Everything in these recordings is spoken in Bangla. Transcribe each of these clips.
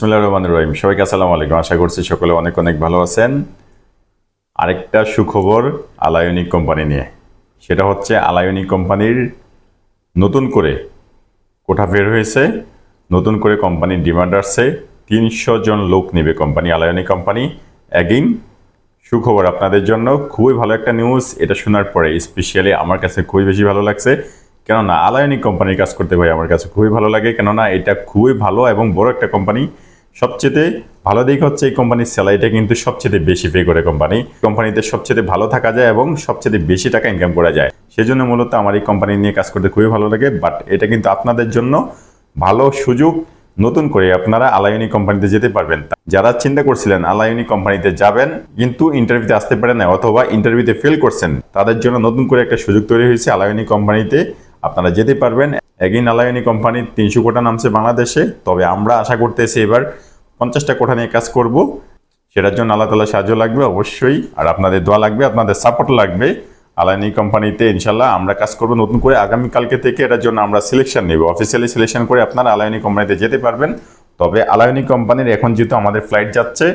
বিসমুল্লাহ রহমান রহিম। সবাইকে আসসালামু আলাইকুম। আশা করছি সকলে অনেক অনেক ভালো আছেন। আরেকটা সুখবর আলায়নিক কোম্পানি নিয়ে। সেটা হচ্ছে আলায়নিক কোম্পানির নতুন করে কোঠা বের হয়েছে। নতুন করে কোম্পানির ডিমান্ড আসছে। তিনশো জন লোক নেবে কোম্পানি, আলায়নিক কোম্পানি। অ্যাগিন সুখবর আপনাদের জন্য। খুবই ভালো একটা নিউজ। এটা শোনার পরে স্পেশালি আমার কাছে খুবই বেশি ভালো লাগছে। কেননা আলায়নিক কোম্পানির কাজ করতে ভাই আমার কাছে খুবই ভালো লাগে। কেননা এটা খুবই ভালো এবং বড় একটা কোম্পানি। সবচেয়ে ভালো দিক হচ্ছে এই কোম্পানির স্যালারিটা কিন্তু সবচেয়ে বেশি পে করে কোম্পানি কোম্পানিতে সবচেয়ে ভালো থাকা যায় এবং সবচেয়ে বেশি টাকা ইনকাম করা যায়। সেজন্য মূলত আমার এই কোম্পানি নিয়ে কাজ করতে খুবই ভালো লাগে বাট এটা কিন্তু আপনাদের জন্য ভালো সুযোগ নতুন করে আপনারা আলায়নি কোম্পানিতে যেতে পারবেন। যারা চিন্তা করছিলেন আলায়নি কোম্পানিতে যাবেন, কিন্তু ইন্টারভিউতে আসতে পারেন না অথবা ইন্টারভিউতে ফেল করছেন, তাদের জন্য নতুন করে একটা সুযোগ তৈরি হয়েছে আলায়নি কোম্পানিতে আপনারা যেতে পারবেন। এগিন আলায়নি কোম্পানির তিনশো কোটা নামছে বাংলাদেশে। তবে আমরা আশা করতেছি এবার পঞ্চাশটা কোঠা নিয়ে কাজ করব। সেটার জন্য আল্লাহ তালা সাহায্য লাগবে অবশ্যই। আর আপনাদের দোয়া লাগবে, আপনাদের সাপোর্ট লাগবে। আলাইনি কোম্পানিতে ইনশাল্লাহ আমরা কাজ করব নতুন করে। আগামীকালকে থেকে এটার জন্য আমরা সিলেকশন নেব। অফিসিয়ালি সিলেকশন করে আপনারা আলাইনি কোম্পানিতে যেতে পারবেন। তবে আলাইনি কোম্পানির এখন যেহেতু আমাদের ফ্লাইট যাচ্ছে,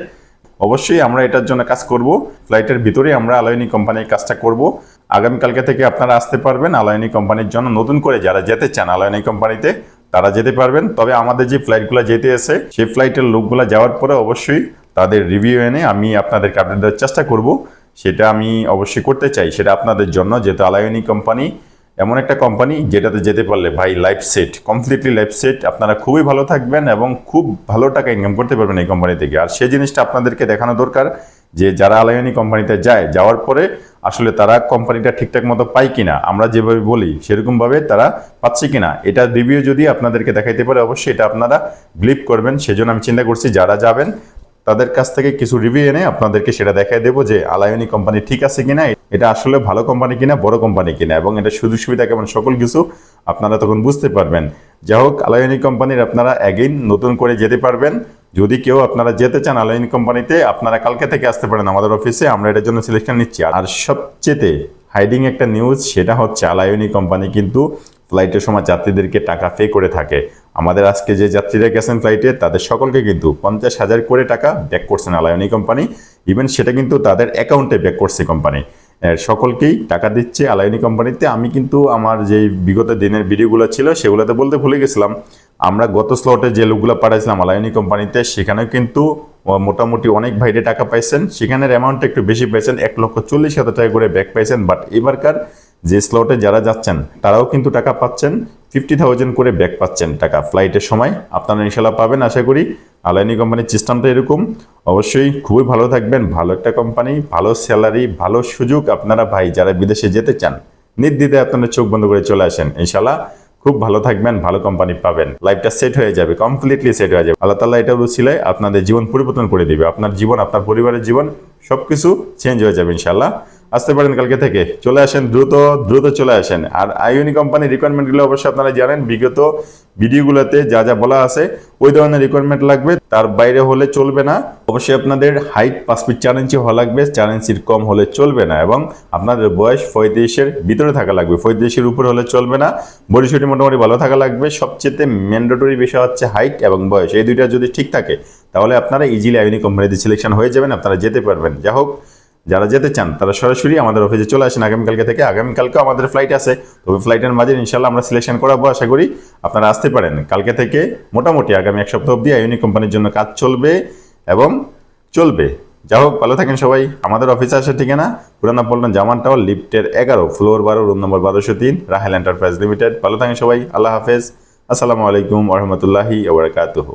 অবশ্যই আমরা এটার জন্য কাজ করব। ফ্লাইটের ভিতরেই আমরা আলাইনি কোম্পানির কাজটা করব। আগামীকালকে থেকে আপনারা আসতে পারবেন আলাইনি কোম্পানির জন্য। নতুন করে যারা যেতে চান আলাইনি কোম্পানিতে, তারা যেতে পারবেন। তবে আমাদের যে ফ্লাইটগুলো যেতে এসে, সেই ফ্লাইটের লোকগুলো যাওয়ার পরে অবশ্যই তাদের রিভিউ এনে আমি আপনাদেরকে আপডেট দেওয়ার চেষ্টা করব। সেটা আমি অবশ্যই করতে চাই। সেটা আপনাদের জন্য, যেহেতু আলায়নি কোম্পানি এমন একটা কোম্পানি যেটাতে যেতে পারলে ভাই life set completely life set আপনারা খুবই ভালো থাকবেন এবং খুব ভালো টাকা ইনকাম করতে পারবেন এই কোম্পানি থেকে। আর সেই জিনিসটা আপনাদেরকে দেখানো দরকার। যে যারা আলায়নি কোম্পানিতে যায়, যাওয়ার পরে আসলে তারা কোম্পানিটা ঠিকঠাক মতো পায় কিনা, আমরা যেভাবে বলি সেরকমভাবে তারা পাচ্ছে কিনা, এটা রিভিউ যদি আপনাদেরকে দেখাইতে পারে, অবশ্যই এটা আপনারা বিলিভ করবেন। সেজন্য আমি চিন্তা করছি যারা যাবেন, তাদের কাছ থেকে কিছু রিভিউ এনে আপনাদেরকে সেটা দেখাই দেবো যে আলায়নি কোম্পানি ঠিক আছে কিনা এটা আসলে ভালো কোম্পানি কিনা, বড় কোম্পানি কিনা এবং এটা সুযোগ সুবিধা কেমন, সকল কিছু আপনারা তখন বুঝতে পারবেন। যাই হোক আলায়নি কোম্পানির আপনারা অ্যাগেইন নতুন করে যেতে পারবেন। যদি কেউ আপনারা যেতে চান আলাইনি কোম্পানিতে আপনারা কালকে থেকে আসতে পারেন আমাদের অফিসে আমরা এটার জন্য সিলেকশন নিচ্ছি। আর সবচেয়ে হাইডিং একটা নিউজ সেটা হচ্ছে আলায়নি কোম্পানি কিন্তু ফ্লাইটের সময় যাত্রীদেরকে টাকা পে করে থাকে। আমাদের আজকে যে যাত্রীরা গেছেন ফ্লাইটে তাদের সকলকে কিন্তু পঞ্চাশ হাজার করে টাকা ব্যাক করছেন আলায়নি কোম্পানি ইভেন সেটা কিন্তু তাদের অ্যাকাউন্টে ব্যাক করছে কোম্পানি সকলকেই টাকা দিচ্ছে আলাইনি কোম্পানিতে আমি কিন্তু আমার যে বিগত দিনের ভিডিওগুলো ছিল সেগুলোতে বলতে ভুলে গেছিলাম। আমরা গত স্লটে যে লোকগুলো পাঠাইছিলাম আলাইনি কোম্পানিতে সেখানেও কিন্তু মোটামুটি অনেক ভাইরে টাকা পাইছেন। সেখানের অ্যামাউন্টটা একটু বেশি পাইছেন, এক লক্ষ চল্লিশ হাজার টাকা করে ব্যাক পাইছেন। বাট এবারকার যে স্লটে যারা যাচ্ছেন, তারাও কিন্তু টাকা পাচ্ছেন। ফিফটি থাউজেন্ড করে ব্যাক পাচ্ছেন টাকা। ফ্লাইটের সময় আপনারা ইনশাল্লাহ পাবেন, আশা করি। আলাইনি কোম্পানির সিস্টেমটা এরকম। অবশ্যই খুবই ভালো থাকবেন, ভালো একটা কোম্পানি ভালো স্যালারি ভালো সুযোগ আপনারা ভাই, যারা বিদেশে যেতে চান, নির্দ্বিধায় আপনারা চোখ বন্ধ করে চলে আসেন। ইনশাল্লাহ খুব ভালো থাকবেন, ভালো কোম্পানি পাবেন। লাইফটা সেট হয়ে যাবে কমপ্লিটলি সেট হয়ে যাবে। আল্লাহ তাল্লাহ এটা রুচিলায় আপনাদের জীবন পরিবর্তন করে দিবে। আপনার জীবন, আপনার পরিবারের জীবন, সবকিছু চেঞ্জ হয়ে যাবে ইনশাল্লাহ আসতে পারেন কালকে থেকে। চলে আসেন দ্রুত দ্রুত চলে আসেন। আর আইওনি কোম্পানির রিকোয়ারমেন্টগুলো অবশ্যই আপনারা জানেন। বিগত ভিডিওগুলোতে যা যা বলা আছে, ওই ধরনের রিকোয়ারমেন্ট লাগবে। তার বাইরে হলে চলবে না। অবশ্যই আপনাদের হাইট পাঁচ ফিট চার ইঞ্চি হওয়া লাগবে। চার ইঞ্চির কম হলে চলবে না এবং আপনাদের বয়স পঁয়ত্রিশের ভিতরে থাকা লাগবে। পঁয়ত্রিশের উপরে হলে চলবে না। বডিশটি মোটামুটি ভালো থাকা লাগবে। সবচেয়ে ম্যান্ডেটরি বিষয় হচ্ছে হাইট এবং বয়স। এই দুইটা যদি ঠিক থাকে, তাহলে আপনারা ইজিলি আইওনি কোম্পানিতে সিলেকশন হয়ে যাবেন। আপনারা যেতে পারবেন। যাই হোক যারা যেতে চান, তারা সরাসরি আমাদের অফিসে চলে আসেন আগামীকালকে থেকে। আগামীকালকেও আমাদের ফ্লাইট আছে। তবে ফ্লাইটের মাঝে ইনশাল্লাহ আমরা সিলেকশন করাবো, আশা করি আপনারা আসতে পারেন। কালকে থেকে মোটামুটি আগামী এক সপ্তাহ অবধি আইনি কোম্পানির জন্য কাজ চলবে এবং চলবে। যা হোক, ভালো থাকেন সবাই। আমাদের অফিসে আসার ঠিকানা পুরানা পল্টন জামান টাওয়ার লিফটের এগারো ফ্লোর বারো রুম নম্বর বারোশো তিন রাহেল এন্টারপ্রাইজ লিমিটেড ভালো থাকেন সবাই। আল্লাহ হাফেজ। আসসালামু আলাইকুম রহমতুল্লাহি ওবরাকাতুহু